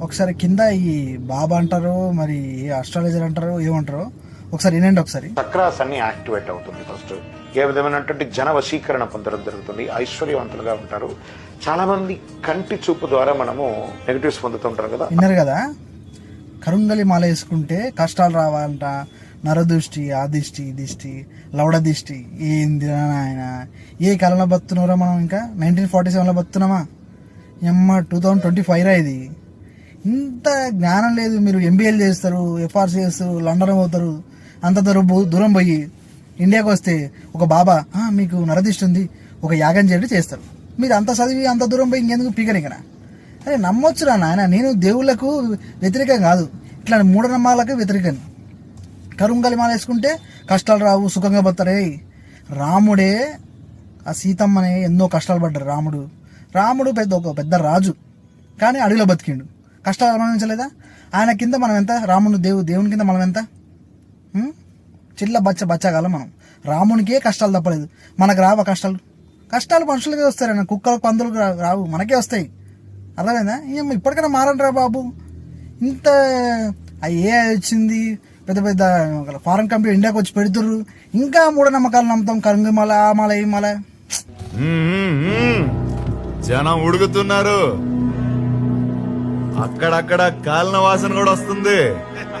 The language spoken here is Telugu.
ఒకసారి కింద ఈ బాబా అంటారు మరి అస్ట్రాలజర్ అంటారు ఏమంటారు? ఒకసారి వినండి ఒకసారి. చక్రాస్ అన్ని యాక్టివేట్ అవుతుంది ఫస్ట్. ఏ విధమైనటువంటి జన వశీకరణ పొందడం జరుగుతుంది ఐశ్వర్యవంతులుగా ఉంటారు. చాలా మంది కంటి చూపు ద్వారా మనము నెగటివ్స్ పొందుతుంటారు కదా. విన్నారు కదా? కరుంగలి మాల వేసుకుంటే కష్టాలు రావాలంట నరదృష్టి ఆ దిష్టి లవడ దిష్టి ఏంది ఆయన ఏ కాలంలో బతున్నారా మనం ఇంకా? నైన్టీన్ ఫార్టీ సెవెన్లో బతున్నామా ఎమ్మ టూ థౌజండ్ ట్వంటీ ఫైవ్ రా ఇది. ఇంత జ్ఞానం లేదు మీరు ఎంబీఏలు చేస్తారు ఎఫ్ఆర్సీ చేస్తారు లండన్ పోతారు అంత దూరం దూరం పోయి ఇండియాకి వస్తే ఒక బాబా మీకు నరదిష్టి ఉంది ఒక యాగం చేయడం చేస్తారు. మీరు అంత చదివి అంత దూరం పోయి ఇంకెందుకు పీకనికనా అరే నమ్మొచ్చురా నాయన నేను దేవుళ్ళకు వ్యతిరేకం కాదు. ఇట్లా మూఢనమ్మాలకు వ్యతిరేకం. కరుంగలి మాల వేసుకుంటే కష్టాలు రావు సుఖంగా పోతారే. రాముడే ఆ సీతమ్మని ఎన్నో కష్టాలు పడ్డారు రాముడు. రాముడు పెద్ద ఒక పెద్ద రాజు కానీ అడవిలో బతికిండు. కష్టాలు అనుభవించలేదా? ఆయన కింద మనం ఎంత? రాముడు దేవు దేవుని కింద మనం ఎంత? చిల్ల బచ్చ బచ్చగాలం మనం. రామునికే కష్టాలు తప్పలేదు. మనకు రావా కష్టాలు? కష్టాలు మనుషులకే వస్తారన్న కుక్కలు పందులకు రావు. మనకే వస్తాయి. అర్థమైందా? ఏం ఇప్పటికైనా మారండి రా బాబు. ఇంత ఆ ఏ వచ్చింది పెద్ద పెద్ద ఫారెన్ కంపెనీ ఇండియాకి వచ్చి పెడుతుర్రు. ఇంకా మూఢనమ్మకాలు నమ్ముతాం. కరుంగి మాల ఆ మాల ఈ జనం ఉడుకుతున్నారు. అక్కడక్కడ కాలిన వాసన కూడా వస్తుంది.